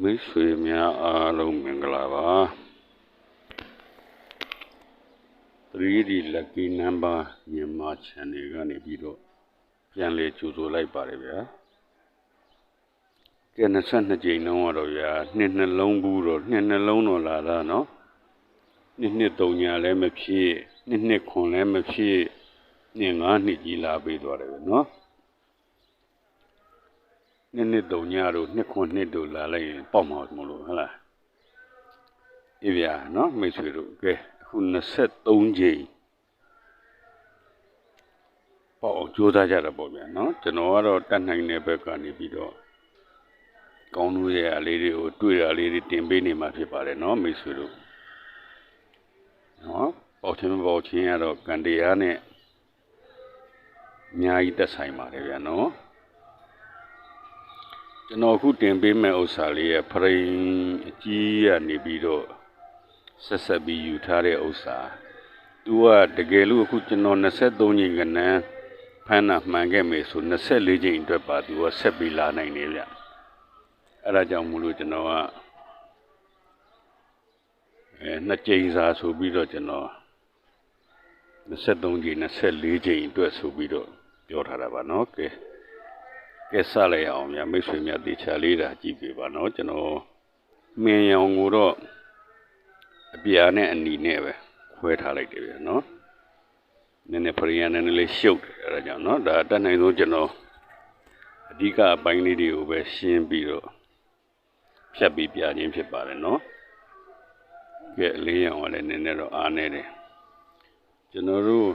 မိတ်ဆွေများအားလုံးမင်္ဂလာပါ 3D lucky number မြန်မာ channel ကနေပြီးတော့ပြန်လည်ကြိုဆိုလိုက်ပါတယ်ဗျာကဲ22ကြိမ်လုံးတော့ဗျာနှစ်နှလုံးဘူးတော့နှစ်နှလုံးတော့လာတာเนาะနှစ်နှစ်သုံးညာလည်းမဖြစ်နှစ်နှစ်ခွန်လည်းမဖြစ်နှစ်ငါးနှစ်ကြီးလာပေးသွားတယ်ဗျာเนาะ နှစ်နှစ်သုံးညတို့နှစ်ခွန်းနှစ်တို့လာလိုက်ရင်ပေါက်မှာမလို့ဟုတ်လားအေးဗျာနော်မိတ်ဆွေတို့ကဲအခု23ချိန်ပေါက်အောင်ကြိုးစားကြတာပေါ့ဗျာနော်ကျွန်တော်ကတော့တတ်နိုင်တဲ့ဘက်ကနေပြီးတော့ကောင်းလို့ရအလေးတွေကိုတွေ့ရလေးတွေတင်ပေးနေမှာဖြစ်ပါတယ်နော်မိတ်ဆွေတို့နော်ပေါက်ချင်းပေါက်ချင်းကတော့ကံတရားနဲ့အများကြီးသက်ဆိုင်ပါတယ်ဗျာနော် ကျွန်တော်အခုတင်ပေးမဲ့ဥစ္စာလေးရဲ့ဖရိန်အကြီးကနေပြီးတော့ဆက်ဆက်ပြီးယူထားတဲ့ဥစ္စာသူကတကယ်လို့အခုကျွန်တော်23ညင်ကနန်းဖမ်းတာမှန်ခဲ့မယ်ဆို24ချိန်အတွက်ပါသူကဆက်ပြီးလာနိုင်နေဗျအဲ့ဒါကြောင့်မို့လို့ကျွန်တော်ကအဲနှစ်ကြိမ်စာဆိုပြီးတော့ကျွန်တော်23ချိန်24ချိန်အတွက်ဆိုပြီးတော့ပြောထားတာပါเนาะကဲ ကဲဆက်လိုက်အောင်များမိတ်ဆွေများတေချာလေးတာကြည့်ပြပါနော်ကျွန်တော်မင်းရောင်ကိုတော့အပြာနဲ့အနီနဲ့ပဲခွဲထားလိုက်တယ်ဗျာနော်နည်းနည်းဖရိယန်နည်းနည်းလေးရှုပ်တယ်အဲဒါကြောင့်နော်ဒါတတ်နိုင်ဆုံးကျွန်တော်အဓိကအပိုင်းလေးတွေကိုပဲရှင်းပြီးတော့ဖြတ်ပြီးပြခြင်းဖြစ်ပါတယ်နော်ကဲလေးရောင်ကလည်းနည်းနည်းတော့အားနေတယ်ကျွန်တော်တို့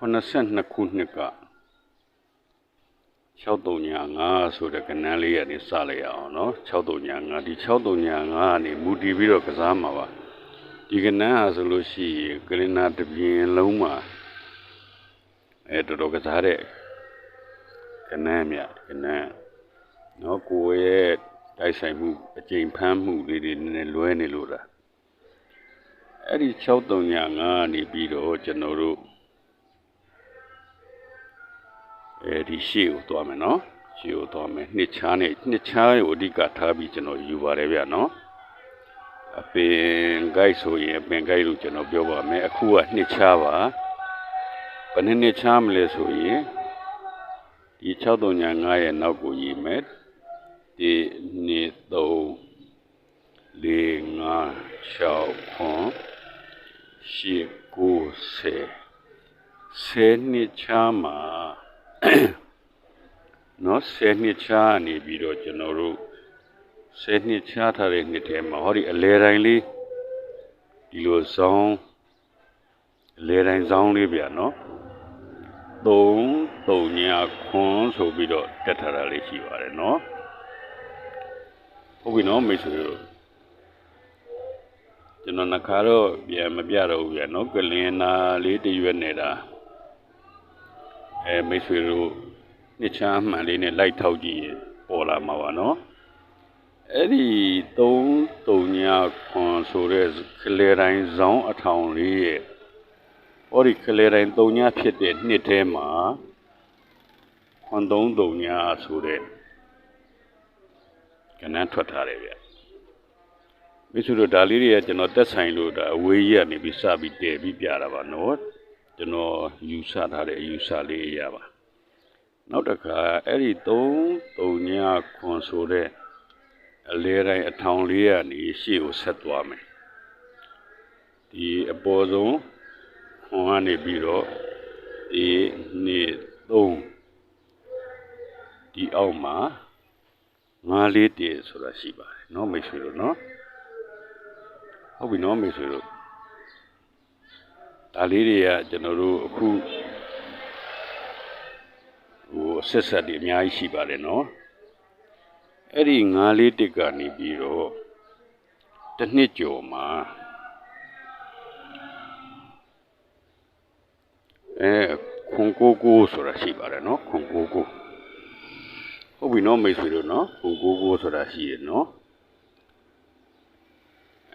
82ခုနှစ်က 6395ဆိုတဲ့ကဏ္ဍလေးကနေစလိုက်ရအောင်နော်6395ဒီ6395ကနေမူတည်ပြီးတော့ကစားမှာပါဒီကဏ္ဍဟာဆိုလို့ရှိရင်ကလနာတပြင်းလုံးမှာအဲတော်တော်ကစားတဲ့ကဏ္ဍမြတ်ကဏ္ဍနော်ကိုယ်ရဲ့တိုက်ဆိုင်မှုအကျိန်ဖမ်းမှုလေးတွေနည်းနည်းလွဲနေလို့လားအဲ့ဒီ6395နေပြီးတော့ကျွန်တော်တို့ အဲဒီရှေ့ကိုသွားမယ်နော်ရှေ့ကိုသွားမယ်နှစ်ချားနဲ့နှစ်ချားကိုအဓိကထားပြီးကျွန်တော်ယူပါတယ်ဗျာနော်အပင်ဂိုက်ဆိုရင်အပင်ဂိုက်လို့ကျွန်တော်ပြောပါမယ်အခုကနှစ်ချားပါဘယ်နှစ်နှစ်ချားမလဲဆိုရင်ဒီ6395ရဲ့နောက်ကိုရေးမယ်ဒီနှစ်3 4 5 6 9 10 9 10 10နှစ်ချားမှာ နော်10နှစ်ချားနေပြီးတော့ကျွန်တော်တို့10နှစ်ချားထားတဲ့နှစ်ထဲမှာဟောဒီအလဲတိုင်းလေးဒီလိုဇောင်းအလဲတိုင်းဇောင်းလေးဗျာနော်3 3ညာခွန်ဆိုပြီးတော့တက်ထားတာလေးရှိပါတယ်နော်ဟုတ်ပြီနော်မိတ်ဆွေတို့ကျွန်တော်နှခါတော့ပြန်မပြတော့ဘူးဗျာနော်ကလင်နာလေးတရွက်နေတာ အဲမိတ်ဆွေတို့နှစ်ချမ်းမှန်လေးနဲ့လိုက်ထောက်ကြည့်ရင်ပေါ်လာမှာပါနော်အဲ့ဒီ3 3ညာခွန်ဆိုတဲ့ကလေးတိုင်းဇောင်းအထောင်လေးရဲ့ဟောဒီကလေးတိုင်း3ညာဖြစ်တဲ့နှစ်ထဲမှာခွန်3 3ညာဆိုတဲ့ကဏ္ဍထွက်ထားတယ်ဗျမိတ်ဆွေတို့ဒါလေးတွေကကျွန်တော်တက်ဆိုင်လို့ဒါအဝေးကြီးကနေပြီးစပြီးတည်ပြီးပြတာပါနော် ကျွန်တော်ယူဆထားတဲ့အယူဆလေးရပါနောက်တစ်ခါအဲ့ဒီ3 3ညခွန်ဆိုတဲ့အလဲတိုင်းအထောင်လေးကနေရှေ့ကိုဆက်သွားမယ်ဒီအပေါ်ဆုံးခွန်ကနေပြီးတော့ဒီနေ့3ဒီအောက်မှာငါးလေးတည်ဆိုတာရှိပါတယ်เนาะမိတ်ဆွေတို့เนาะဟုတ်ပြီเนาะမိတ်ဆွေတို့ ဒါလေးတွေကကျွန်တော်တို့အခုဟိုဆက်ဆက်တွေအများကြီးရှိပါတယ်နော်အဲ့ဒီငါးလေးတစ်ကနေပြီးတော့တစ်နှစ်ကျော်မှာအဲခွန်ကိုကိုဆိုတာရှိပါတယ်နော်ခွန်ကိုကိုဟုတ်ပြီနော်မိတ်ဆွေတို့နော်ခွန်ကိုကိုဆိုတာရှိရနော်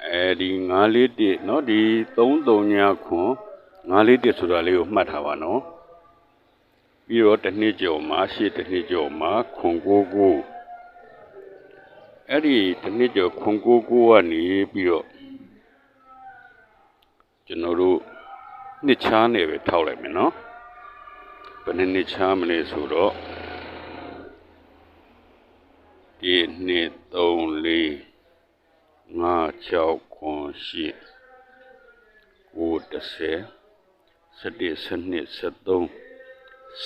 အဲဒီငါးလေးတစ်နော်ဒီ3 3ညခွန် ငါးလေးတစ်ဆိုတာလေးကိုမှတ်ထားပါနော်ပြီးတော့တစ်နှစ်ကျော်မှာရှေ့တစ်နှစ်ကျော်မှာခွန်ကိုကိုအဲ့ဒီတစ်နှစ်ကျော်ခွန်ကိုကိုကနေပြီးတော့ကျွန်တော်တို့နှစ်ချားနေပဲထောက်လိုက်မယ်နော်ဘယ်နှစ်နှစ်ချားမလဲဆိုတော့ဒီနှစ်3 4 5 6 9 10 9 10 11 12 13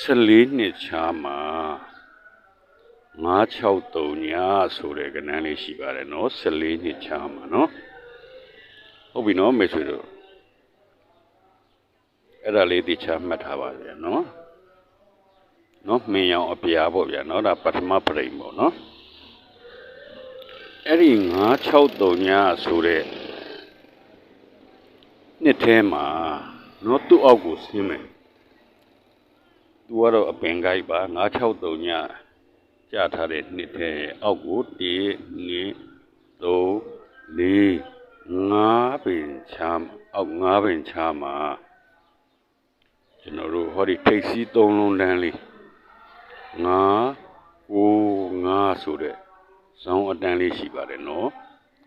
14နှစ်ချားမှာ963ညဆိုတဲ့ကဏ္ဍလေးရှိပါတယ်နော်14နှစ်ချားမှာနော်ဟုတ်ပြီနော်မေဆွေတို့အဲ့ဒါလေးတိချာမှတ်ထားပါဗျာနော်နော်မင်းရောင်အပြာပေါ့ဗျာနော်ဒါပထမပရိမ်ပေါ့နော်အဲ့ဒီ963ညဆိုတဲ့နှစ်ထဲမှာ နော်သူ့အောက်ကိုဆင်းမယ်သူကတော့အပင်ကိုက်ပါ963ညကြာထားတဲ့နှစ်ထဲအောက်ကို1 2 3 4 5ပင်ချမ်းအောက်5ပင်ချမ်းမှာကျွန်တော်တို့ဟောဒီထိတ်စီးသုံးလုံးတန်းလေး9 9 5ဆိုတဲ့ဇောင်းအတန်းလေးရှိပါတယ်နော်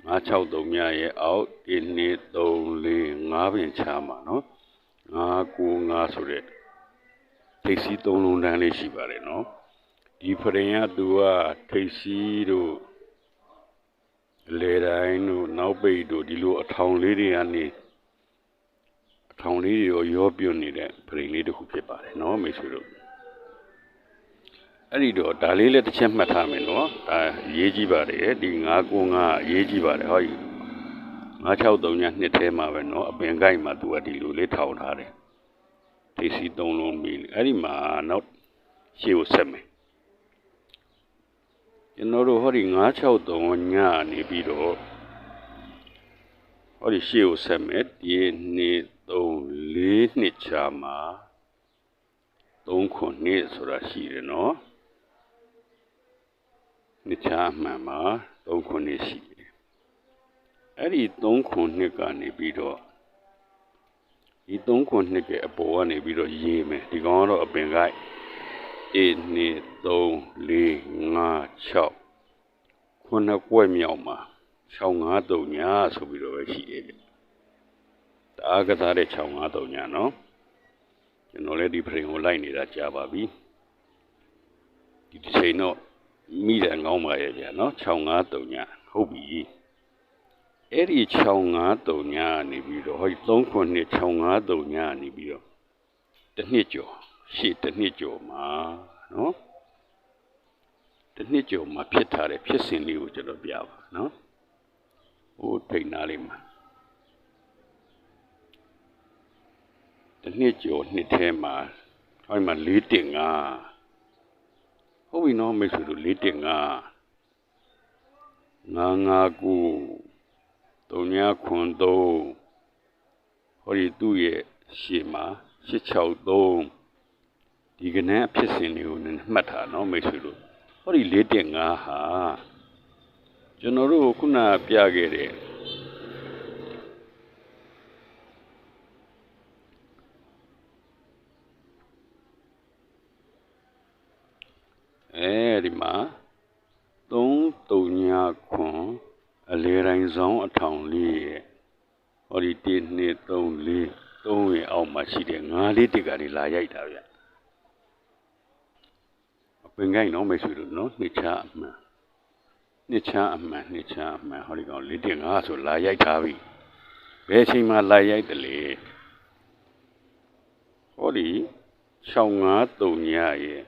963မြရဲ့အောက်1 2 3 4 5ပင်ချမ်းမှာနော် 9 9 5ဆိုတဲ့ထိတ်စီးသုံးလုံးတန်းလေးရှိပါတယ်နော်ဒီဖရင်ကသူကထိတ်စီးတို့လေတိုင်းတို့နောက်ပိတ်တို့ဒီလိုအထောင်လေးတွေကနေအထောင်လေးတွေရောရောပြွနေတဲ့ဖရင်လေးတစ်ခုဖြစ်ပါတယ်နော်မိတ်ဆွေတို့အဲ့ဒီတော့ဒါလေးလည်းတစ်ချက်မှတ်ထားမယ်နော်ဒါရေးကြည့်ပါတယ်ဒီ995ရေးကြည့်ပါတယ်ဟောဒီ 963ညနှစ်ထဲမှာပဲနော်အပင်ကိုက်မှာသူကဒီလိုလေးထောင်ထားတယ်ဒီစီသုံးလုံးပြီးအဲ့ဒီမှာနောက်ရှေ့ကိုဆက်မယ်ကျွန်တော်တို့ဟောဒီ963ညနေပြီးတော့ဟောဒီရှေ့ကိုဆက်မယ်ဒီနေ့3 4နှစ်ချာမှာ3ခုနှစ်ဆိုတာရှိတယ်နော်နှစ်ချာမှန်မှာ3ခုနှစ်ရှိတယ် အဲ့ဒီ3ခုနှစ်ကနေပြီးတော့ဒီ3ခုနှစ်ကအပေါ်ကနေပြီးတော့ရေးမယ်ဒီကောင်ကတော့အပင်ကိုက်1 2 3 4 5 6ခုနှစ်ကွက်မြောက်မှာ653ညာဆိုပြီးတော့ပဲရှိတယ်ဗျ။တအားကစားတဲ့653ညာနော်။ကျွန်တော်လည်းဒီဖရင်ကိုလိုက်နေတာကြာပါပြီ။ဒီတစ်ချိန်တော့မိတယ်ငောင်းပါရဲ့ဗျာနော်653ညာဟုတ်ပြီ။ အဲ့ဒီ653ညာနေပြီးတော့ဟို3ခုနှစ်653ညာနေပြီးတော့တစ်နှစ်ကျော်ရှေ့တစ်နှစ်ကျော်မှာနော်တစ်နှစ်ကျော်မှာဖြစ်ထားတဲ့ဖြစ်စဉ်လေးကိုကျွန်တော်ပြပါနော်ဟိုထိတ်နာလေးမှာတစ်နှစ်ကျော်နှစ်ထဲမှာဟိုမှာ၄တင်၅ဟုတ်ပြီနော်မိတ်ဆွေတို့၄တင်၅ငါငါကူတုံ ညာခွန်သုံးဟောဒီသူ့ရဲ့ရှေ့မှာ663ဒီကနန်းဖြစ်စဉ်တွေကိုနည်းမှတ်ထားနော်မိတ်ဆွေတို့ဟောဒီ4.5ဟာကျွန်တော်တို့ခုနပြခဲ့တဲ့အဲဒီမှာ3တုံညာခွန် အလေတိုင်းဆောင်အထောင်လေးရဲ့ဟောဒီ1 2 3 4 3ရဲ့အောက်မှာရှိတဲ့5လေးတစ်ကလေးလာရိုက်တာဗျပင်ကိုင်းနော်မိတ်ဆွေတို့နော်နှစ်ချအမှန်နှစ်ချအမှန်နှစ်ချအမှန်ဟောဒီကောင်လေးတင်ငါဆိုလာရိုက်ထားပြီဘယ်ချိန်မှလာရိုက်တယ်လေဟောဒီ653ညရဲ့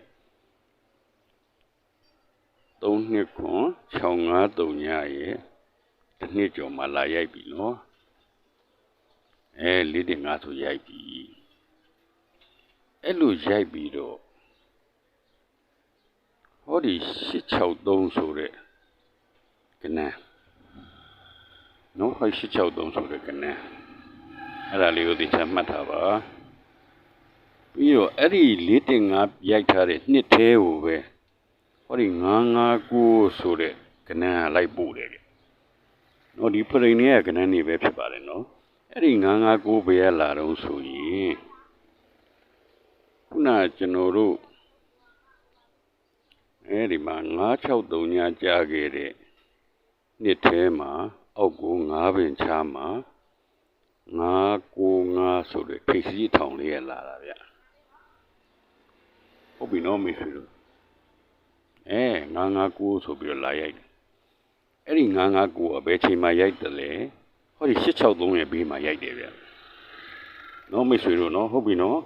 3နှစ်ခွန်653ညရဲ့ တစ်နှစ်ကျော်မှလာရိုက်ပြီနော်အဲလေးတင်ငါဆိုရိုက်ပြီအဲ့လိုရိုက်ပြီးတော့ဟောဒီ863ဆိုတဲ့ကနန်းနော်ဟော863ဆိုတဲ့ကနန်းအဲ့ဒါလေးကိုသိချမှတ်ထားပါပြီးတော့အဲ့ဒီ4.5ရိုက်ထားတဲ့နှစ်သေးကိုပဲဟောဒီ959ဆိုတဲ့ကနန်းလိုက်ပို့တယ် ကြနော်ဒီဖရိန်ရဲ့ကနန်းနေပဲဖြစ်ပါတယ်နော်အဲ့ဒီ959ဘယ်ရလာတော့ဆိုရင်ခုနကျွန်တော်တို့အဲဒီမှာ963ညကြာခဲ့တဲ့နှစ်ထဲမှာအောက်ကို9ပင်ချားမှာ995ဆိုတဲ့ထိပ်စီးထောင်လေးရလာတာဗျဟုတ်ပြီနော်မိတ်ဆွေတို့အဲ959ဆိုပြီးတော့လာရိုက်တယ် အဲ့ဒီ959ကဘယ်ချိန်မှရိုက်တယ်လဲဟောဒီ663ရဲ့ဘေးမှာရိုက်တယ်ဗျနော်မိတ်ဆွေတို့နော်ဟုတ်ပြီနော်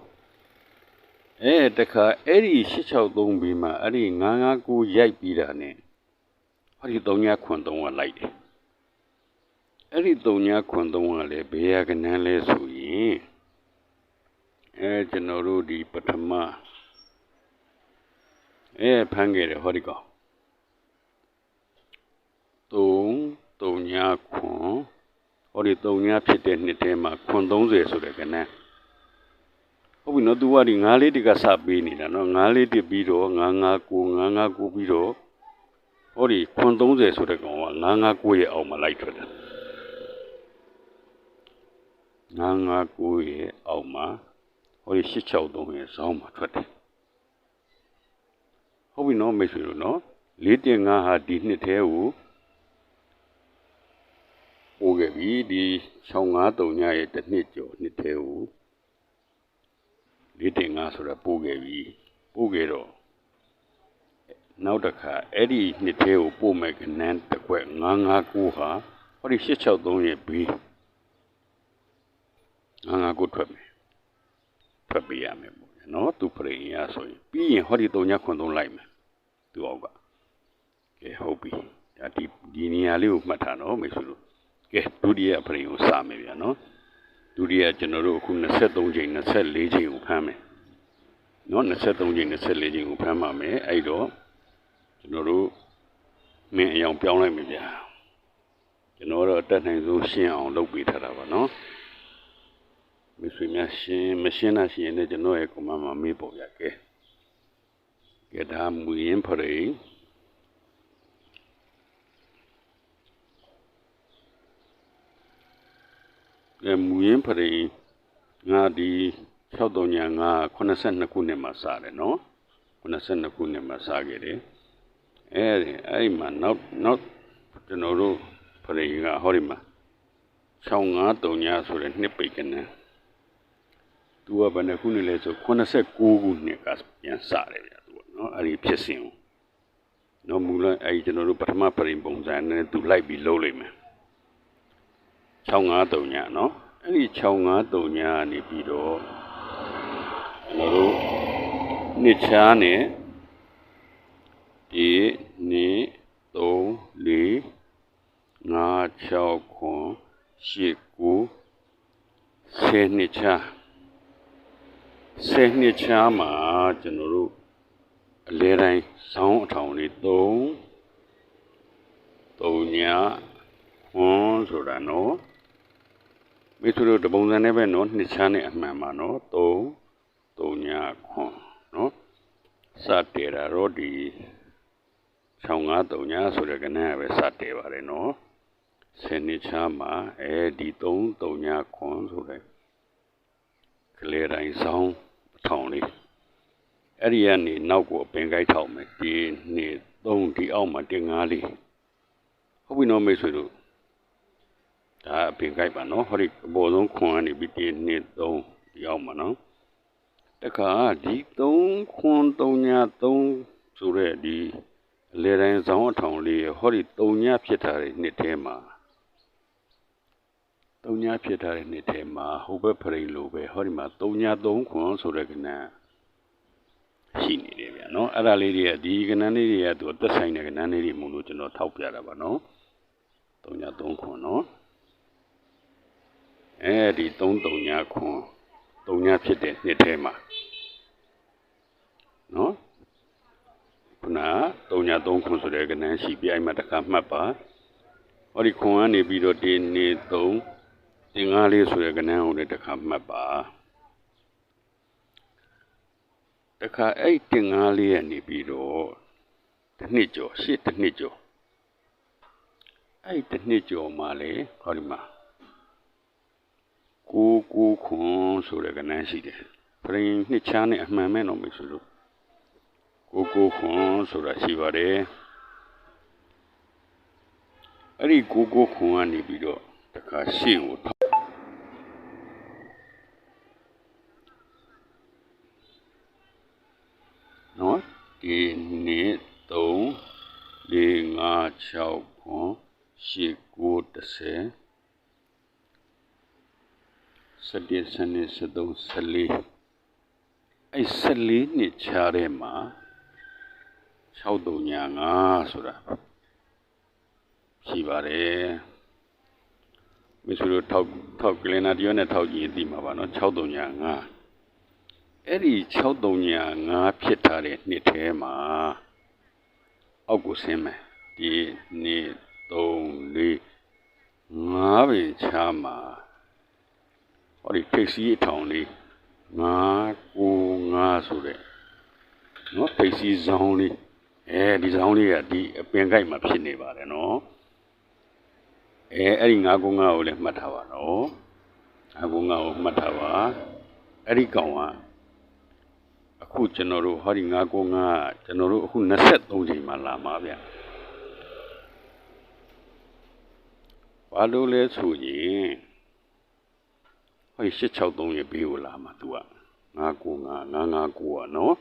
အဲတခါအဲ့ဒီ663ဘေးမှာအဲ့ဒီ959ရိုက်ပြီးတာ ਨੇ ဟောဒီ3ညခွန်3ကလိုက်တယ်အဲ့ဒီ3ညခွန်3ကလည်းဘေးရကနန်းလဲဆိုရင်အဲကျွန်တော်တို့ဒီပထမအဲဖမ်းခဲ့တယ်ဟောဒီကောင်3 3 ညခွန်ဟောဒီ3ညဖြစ်တဲ့နှစ်ထဲမှာခွန်30ဆိုတဲ့ကနန်းဟုတ်ပြီနော် तू ကဒီ9လေးတကစပေးနေတာနော်9လေးတပြီးတော့959 959ပြီးတော့ဟောဒီခွန်30ဆိုတဲ့ကောင်က959ရဲ့အောက်မှာလိုက်ထွက်တယ်959ရဲ့အောက်မှာဟောဒီ863ရဲ့ဇောင်းမှာထွက်တယ်ဟုတ်ပြီနော်မိတ်ဆွေတို့နော်4.5ဟာဒီနှစ်ထဲကို ပို့ခဲ့ပြီဒီ653ညရဲ့တစ်နှစ်ကျော်နှစ်ထဲကို4.5ဆိုတာပို့ခဲ့ပြီပို့ခဲ့တော့နောက်တစ်ခါအဲ့ဒီနှစ်ထဲကိုပို့မဲ့ကနန်းတစ်ခွက်959ဟာဟောဒီ863ရဲ့ဘေး959ထွက်မယ်ထွက်ပေးရမယ်ပေါ့နော်သူပရိညာဆိုရင်ပြီးရင်ဟောဒီ3ညခွန်3လိုက်မယ်သူအောက်ကကဲဟုတ်ပြီဒါဒီဒီနေရာလေးကိုမှတ်ထားနော်မိတ်ဆွေတို့ ကဲဒုတိယပရိကိုစမယ်ဗျာနော်ဒုတိယကျွန်တော်တို့အခု23ချိန်24ချိန်ကိုဖမ်းမယ်နော်23ချိန်24ချိန်ကိုဖမ်းပါမယ်အဲ့တော့ကျွန်တော်တို့မင်းအယောင်ပြောင်းလိုက်မယ်ဗျာကျွန်တော်တော့အတက်နိုင်ဆုံးရှင်းအောင်လုပ်ပေးထားတာပါနော်မိတ်ဆွေများရှင်းမရှင်းတာရှိရင်လည်းကျွန်တော်ရဲ့ကွန်မန့်မှာမေးပေါ်ရခဲ့ကဲဒါမူရင်းဖရိ မူရင်းဖရိငါဒီ63ညာငါ82ခုနှစ်မှာစတယ်နော်82ခုနှစ်မှာစခဲ့တယ်အဲဒီအဲ့ဒီမှာနောက်နောက်ကျွန်တော်တို့ဖရိကဟောဒီမှာ65ညာဆိုတဲ့နှစ်ပိတ်ကနေသူကဘယ်နှခုနှစ်လဲဆို89ခုနှစ်ကပြန်စတယ်ဗျာသူကနော်အဲ့ဒီဖြစ်စဉ်ကိုနော်မူလအဲ့ဒီကျွန်တော်တို့ပထမပရင်ပုံစံနဲ့သူလိုက်ပြီးလုပ်လိုက်မယ် 653ညနော်အဲ့ဒီ653ညကနေပြီးတော့ကျွန်တော်တို့နှစ်ချားနဲ့ဒီနှစ်3 4 5 6ခွန်8 9 10နှစ်ချားဆယ်နှစ်ချားမှာကျွန်တော်တို့အလဲတိုင်းဆောင်းအထောင်လေး3 3ည ခွန်ဆိုတာနော်မိတ်ဆွေတို့တပုံစံနဲ့ပဲနော်နှစ်ချားနဲ့အမှန်ပါနော်3 3ညခွန်နော်စတယ်တာတော့ဒီ65 3ညဆိုတဲ့ကဏ္ဍပဲစတယ်ပါတယ်နော်ဆယ်နှစ်ချားမှာအဲဒီ3 3ညခွန်ဆိုတဲ့ကလေးတိုင်းဆောင်းထောင်လေးအဲ့ဒီကနေနောက်ကိုအပင်ကိုက်ထောင်မယ်ဒီနှစ်သုံးဒီအောက်မှာတင်ငါးလေးဟုတ်ပြီနော်မိတ်ဆွေတို့ ဒါအပင်ကိုက်ပါနော်ဟောဒီအပေါ်ဆုံးခွန်ကနေပြီးဒီနှစ်သုံးဒီအောက်မှာနော်တခါဒီ3ခွန်3ည3ဆိုတဲ့ဒီအလေတိုင်းဇောင်းအထောင်လေးဟောဒီ3ညဖြစ်တာတဲ့နှစ်ထဲမှာသုံးညဖြစ်ထားတဲ့နှစ်ထဲမှာဟိုဘက်ဖရိန်လိုပဲဟောဒီမှာသုံးညသုံးခွန်ဆိုတဲ့ကဏ္ဍရှိနေတယ်ဗျာနော်အဲ့ဒါလေးတွေကဒီကဏ္ဍလေးတွေကသူသက်ဆိုင်တဲ့ကဏ္ဍလေးတွေမို့လို့ကျွန်တော်ထောက်ပြတာပါနော်သုံးညသုံးခွန်နော် အဲဒီသုံးသုံးညခွန်သုံးညဖြစ်တဲ့နှစ်ထဲမှာနော်ခုနသုံးညသုံးခွန်ဆိုတဲ့ကဏ္ဍရှိပြိုင်မှာတစ်ခါမှတ်ပါဟောဒီခွန်ကနေပြီးတော့ဒီနေ့သုံးတင်ငါးလေးဆိုတဲ့ကဏ္ဍကိုလည်းတစ်ခါမှတ်ပါတခါအဲ့တင်ငါးလေးရနေပြီးတော့တစ်နှစ်ကျော်ရှစ်တစ်နှစ်ကျော်အဲ့တစ်နှစ်ကျော်မှလေဟောဒီမှာ 669ခွန်ဆိုတဲ့ကဏ္ဍရှိတယ်ပရိနှစ်ချားနဲ့အမှန်မဲ့တော့မိတ်ဆွေတို့669ခွန်ဆိုတာရှိပါတယ်အဲ့ဒီ669ခွန်ကနေပြီးတော့တခါရှင့်ကိုထောက်နော်ဒီနေ့3 4 5 6 9 10 9 10 17 17 14အဲ့14နှစ်ခြားထဲမှာ6တုံညာ9ဆိုတာရှိပါတယ်မိတ်ဆွေတို့ထောက်ထောက်ကလင်နာတယောက်နဲ့ထောက်ကြည့်ရင်သိမှာပါနော်6တုံညာ9အဲ့ဒီ6တုံညာ9ဖြစ်ထားတဲ့နှစ်ထဲမှာအောက်ကိုဆင်းမယ်ဒီနေ့3 4 5ပင်ချာမှာ ဟောဒီထိပ်စီးအထောင်လေး9 9 5ဆိုတဲ့နော်ထိပ်စီးဇောင်းလေးအဲဒီဇောင်းလေးကဒီအပင်ကိုက်မှာဖြစ်နေပါတယ်နော်အဲအဲ့ဒီ9 9 5ကိုလည်းမှတ်ထားပါနော်9 9 5ကိုမှတ်ထားပါအဲ့ဒီကောင်ကအခုကျွန်တော်တို့ဟောဒီ9 9 5ကျွန်တော်တို့အခု23ချိန်မှလာမှာဗျဘာလို့လဲဆိုရင် ဟို863ရဲ့ဘေးကိုလာမှာ तू က995 959อ่ะเนาะ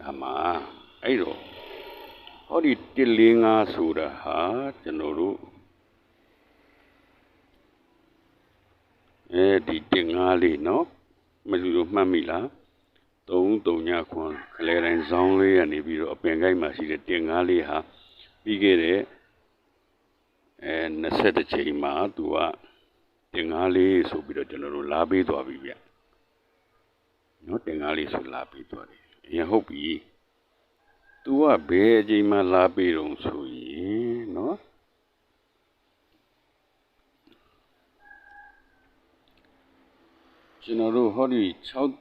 ဒါမှာအဲ့တော့ဟောဒီ145ဆိုတာဟာကျွန်တော်တို့အဲဒီ155လေးเนาะမလူတို့မှတ်မိလား3 3ညခွန်ခလဲတိုင်းဇောင်းလေးကနေပြီးတော့အပင်ကိုက်မှာရှိတဲ့155လေးဟာပြီးခဲ့တဲ့အဲ20ချိန်မှာ तू က တင်ကားလေးဆိုပြီးတော့ကျွန်တော်တို့လာပေးသွားပြီဗျနော်တင်ကားလေးဆိုလာပေးသွားတယ်အရင်ဟုတ်ပြီ तू ကဘယ်အချိန်မှလာပေးတော့ဆိုရင်နော်ကျွန်တော်တို့ဟောဒီ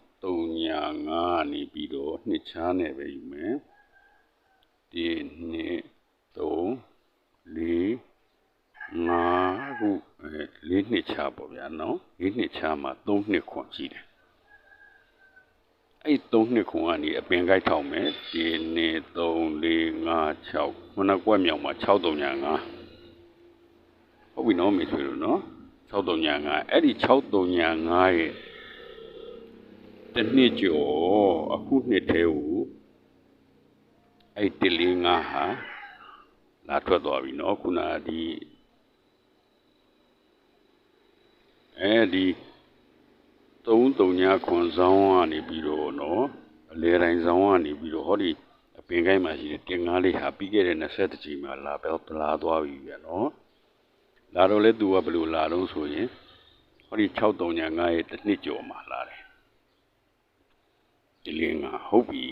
63ညာ9နေပြီးတော့နှစ်ချားနဲ့ပဲယူမယ်ဒီနှစ်3 4ငါခု အဲ၄နှစ်ချပေါ့ဗျာနော်၄နှစ်ချမှာ၃နှစ်ခွန်ရှိတယ်အဲ့၃နှစ်ခွန်ကနေအပင်ကိုက်ထောင်မယ်ဒီနေ့3 4 5 6ခုနကွက်မြောင်မှာ6 3ညာ5ဟုတ်ပြီနော်မေထွေလို့နော်6 3ညာ5အဲ့ဒီ6 3ညာ5ရဲ့တစ်နှစ်ကျော်အခုနှစ်သေးကိုအဲ့တလင်း5ဟာလာထွက်သွားပြီနော်ခုနဒီ အဲဒီ33ညခွန်ဆောင်ကနေပြီးတော့နော်အလေတိုင်းဆောင်ကနေပြီးတော့ဟောဒီအပင်ကိုင်းမှာရှိတဲ့တင်ကားလေးဟာပြီးခဲ့တဲ့20ချိန်မှာလာပဲလာသွားပြီဗျနော်လာတော့လဲသူကဘယ်လိုလာတော့ဆိုရင်ဟောဒီ63ည9ရဲ့တစ်နှစ်ကျော်မှာလာတယ်ဒီလင်းကဟုတ်ပြီ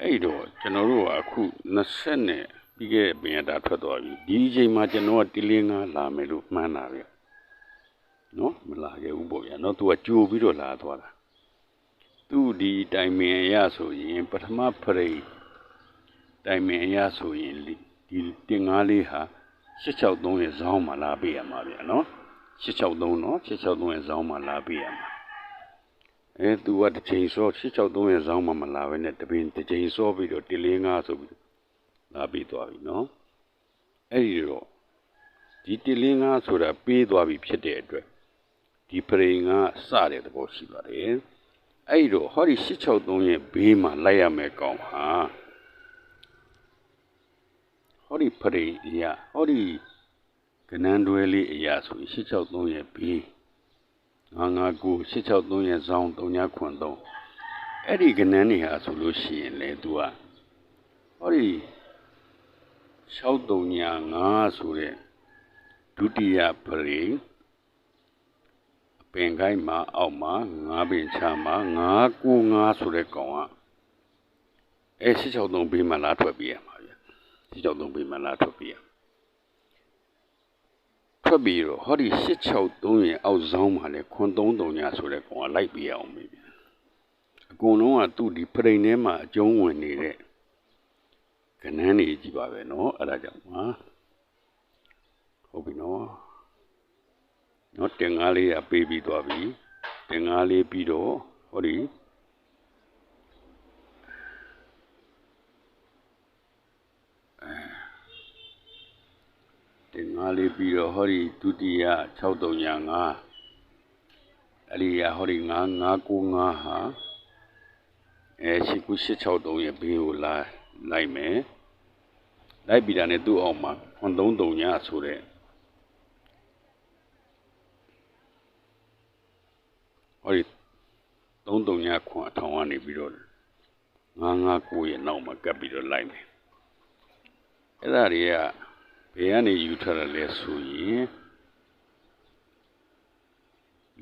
အဲ့တော့ကျွန်တော်တို့ကအခု20နဲ့ ပြီးခဲ့ပင်ရတာထွက်သွားပြီဒီအချိန်မှာကျွန်တော်ကတီလင်းငါလာမယ်လို့မှန်းတာဗျနော်မလာခဲ့ဘူးပေါ့ဗျာနော်သူကကြိုပြီးတော့လာသွားတာသူဒီတိုင်မင်ရဆိုရင်ပထမဖရိတိုင်မင်ရဆိုရင်ဒီတင်ငါးလေးဟာ663ရဲ့ဇောင်းမှာလာပေးရမှာဗျာနော်663နော်663ရဲ့ဇောင်းမှာလာပေးရမှာအဲသူကတစ်ချိန်စော663ရဲ့ဇောင်းမှာမလာဘဲနဲ့တပင်တစ်ချိန်စောပြီးတော့တီလင်းငါဆိုပြီး လာပြီးသွားပြီနော်အဲ့ဒီတော့ဒီတလင်းငါဆိုတာပေးသွားပြီဖြစ်တဲ့အတွက်ဒီပရိငါစတဲ့သဘောရှိပါတယ်အဲ့ဒီတော့ဟောဒီ663ရဲ့ဘေးမှာလိုက်ရမယ်ကောင်ဟာဟောဒီပရိအရာဟောဒီကနန်းတွဲလေးအရာဆိုရင်663ရဲ့ဘေး959 663ရဲ့ဇောင်း3ခွန်3အဲ့ဒီကနန်းနေဟာဆိုလို့ရှိရင်လေသူကဟောဒီ 635ဆိုတဲ့ဒုတိယပရိအပင်ကိုင်းမှာအောက်မှာ9ပင်ချမှာ995ဆိုတဲ့ကောင်ကအဲ663ဘေးမှာလာထွက်ပြေးရမှာဗျ663ဘေးမှာလာထွက်ပြေးရထွက်ပြီးတော့ဟောဒီ663ရဲ့အောက်ဆောင်မှာလဲခွန်33ညဆိုတဲ့ကောင်ကလိုက်ပြေးအောင်ပြီဗျအကုန်လုံးကသူ့ဒီပရိန်ထဲမှာအကျုံးဝင်နေတဲ့ ကနန်းနေကြည့်ပါပဲเนาะအဲ့ဒါကြောင့်ပါဟုတ်ပြီเนาะเนาะတင်ငါးလေးကပေးပြီးသွားပြီတင်ငါးလေးပြီးတော့ဟောဒီ တင်ငါလေးပြီးတော့ဟောဒီဒုတိယ6305အဲ့ဒီကဟောဒီ9995ဟာအဲရှိခု863ရဲ့ဘေးကိုလာ လိုက်မယ်လိုက်ပြီးတာနဲ့သူ့အောင်မှာ9339ညဆိုတဲ့ဟောဒီ33ညခွန်အထောင်ကနေပြီးတော့959ရဲ့နောက်မှာကပ်ပြီးတော့လိုက်မယ်အဲ့ဒါတွေကဘယ်ကနေယူထားတယ်လဲဆိုရင်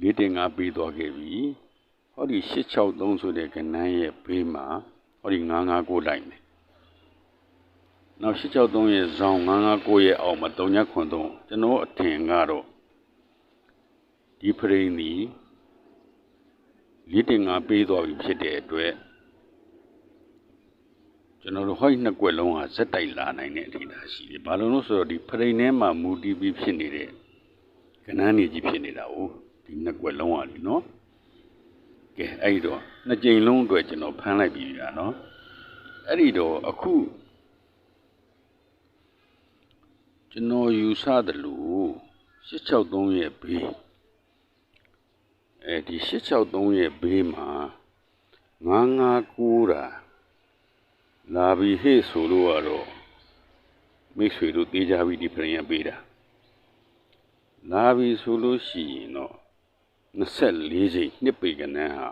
လေးတင်ငါပြီးသွားခဲ့ပြီဟောဒီ663ဆိုတဲ့ကဏ္ဍရဲ့ဘေးမှာဟောဒီ959လိုက်မယ် နောက်663ရဲ့ဇောင်း959ရဲ့အောက်မှာ3ညခွန်3ကျွန်တော်အထင်ကတော့ဒီဖရိန်ဒီလေးတင်ငါပေးသွားပြီဖြစ်တဲ့အတွက်ကျွန်တော်တို့ဟောဒီနှစ်ကွက်လုံးဟာဇက်တိုက်လာနိုင်တဲ့အထိဒါရှိတယ်။ဘာလို့လို့ဆိုတော့ဒီဖရိန်ထဲမှာမူတည်ပြီးဖြစ်နေတဲ့ကဏ္ဍနေကြီးဖြစ်နေတာ哦ဒီနှစ်ကွက်လုံးဟာလीနော်။ကဲအဲ့ဒီတော့နှစ်ကြိမ်လုံးအတွက်ကျွန်တော်ဖမ်းလိုက်ပြီဗျာနော်။အဲ့ဒီတော့အခု ကျွန်တော်ယူဆတယ်လို့663ရဲ့ဘေးအဲဒီ663ရဲ့ဘေးမှာ959တာလာပြီဟေ့ဆိုလို့ကတော့မိတ်ဆွေတို့တေးကြပြီးဒီပြင်ရပေးတာလာပြီဆိုလို့ရှိရင်တော့24ချိန်နှစ်ပေကနန်းဟာ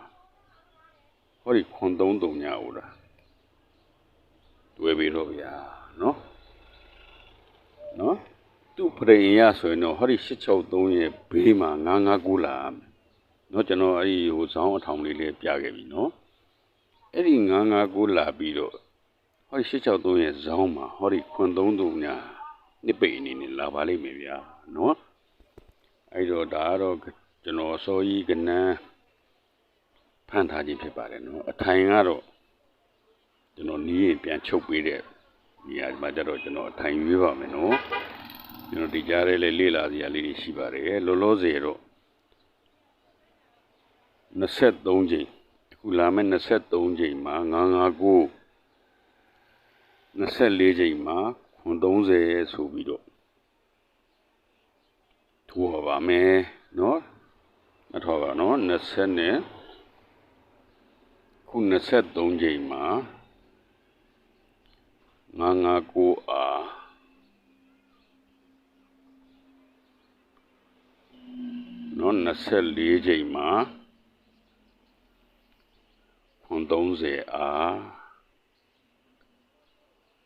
ဟောဒီခွန်33ညဦးလားတွေ့ပြီတော့ဗျာနော် နော်သူ့ပြင်ရဆိုရင်တော့ဟောဒီ663ရဲ့ဘေးမှာ959လာနော်ကျွန်တော်အဲ့ဒီဟိုဇောင်းအထောင်လေးလေးပြခဲ့ပြီနော်အဲ့ဒီ959လာပြီးတော့ဟောဒီ663ရဲ့ဇောင်းမှာဟောဒီခွန်33ညာနှစ်ပိတ်အနေနဲ့လာပါလိမ့်မယ်ဗျာနော်အဲ့တော့ဒါကတော့ကျွန်တော်စောကြီးကနန်းဖန်ထားခြင်းဖြစ်ပါတယ်နော်အထိုင်ကတော့ကျွန်တော်နီးရင်ပြန်ချုပ်ပေးတဲ့ နေရာမှာကျတော့ကျွန်တော်အထိုင်ရွေးပါမယ်နော်ကျွန်တော်ဒီကြားထဲလေးလေ့လာစရာလေးတွေရှိပါတယ်လောလောဆယ်တော့23ချိန်အခုလာမယ့်23ချိန်မှာ959 24ချိန်မှာခွန်30ဆိုပြီးတော့ထိုးပါမယ်နော်အထောက်ပါနော်20နဲ့ခု23ချိန်မှာ 959အားနော်24ချိန်မှာခွန်30အား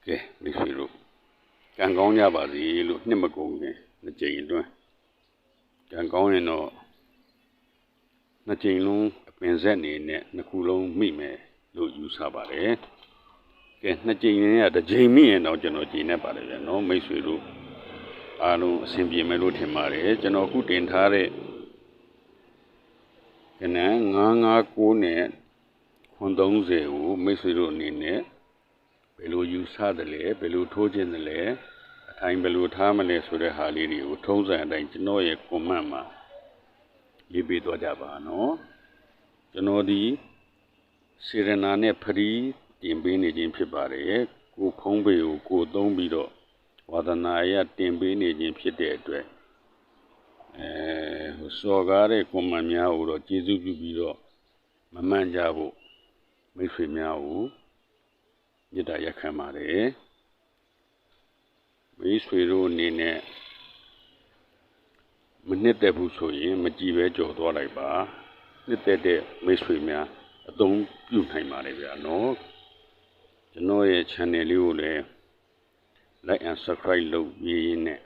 ကဲမိတ်ဆွေတို့ကံကောင်းကြပါစေလို့နှစ်မကုန်ခင်နှစ်ကြိမ်အတွင်းကံကောင်းရင်တော့နှစ်ကြိမ်လုံးအပင်ဆက်နေနဲ့နှစ်ခုလုံးမိမယ်လို့ယူဆပါတယ် ကဲနှစ်ကြိမ်ရင်ကတစ်ကြိမ်မိရင်တော့ကျွန်တော်ကြည်နေပါတယ်ဗျာနော်မိတ်ဆွေတို့အားလုံးအဆင်ပြေမယ်လို့ထင်ပါတယ်ကျွန်တော်အခုတင်ထားတဲ့ကနန်း959နဲ့ခွန်30ကိုမိတ်ဆွေတို့အနေနဲ့ဘယ်လိုယူဆတယ်လဲဘယ်လိုထိုးခြင်းတယ်လဲအထိုင်ဘယ်လိုထားမလဲဆိုတဲ့ဟာလေးတွေကိုထုံးစံအတိုင်းကျွန်တော်ရဲ့ comment မှာရေးပေးသွားကြပါနော်ကျွန်တော်ဒီစေရနာနဲ့ဖရီး တင်ပေးနေခြင်းဖြစ်ပါတယ်ကိုဖုံးပေကိုကိုသုံးပြီးတော့ဝါဒနာအရတင်ပေးနေခြင်းဖြစ်တဲ့အတွက်အဲဟိုစော်ကားတဲ့ comment များကိုတော့ကျေးဇူးပြုပြီးတော့မမှန်ကြဖို့မိတ်ဆွေများကိုမေတ္တာရက်ခံပါတယ်မိတ်ဆွေတို့အနေနဲ့မနှစ်သက်ဘူးဆိုရင် မကြည်ပဲကြော်သွားလိုက်ပါနှစ်သက်တဲ့မိတ်ဆွေများအသုံးပြုနိုင်ပါလေဗျာနော် ကျွန်တော်ရဲ့ channel လေးကိုလည်း like and subscribe လုပ်ပြီးရင်းနဲ့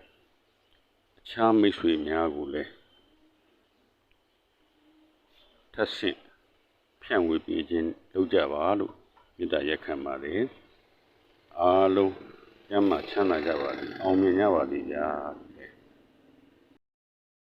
အခြားမိတ်ဆွေများကိုလည်းထပ်ဆင့်ဖြန့်ဝေပေးခြင်းလုပ်ကြပါလို့မေတ္တာရက်ခံပါတယ်အားလုံးကျမ်းမာချမ်းသာကြပါစေအောင်မြင်ကြပါစေဗျာ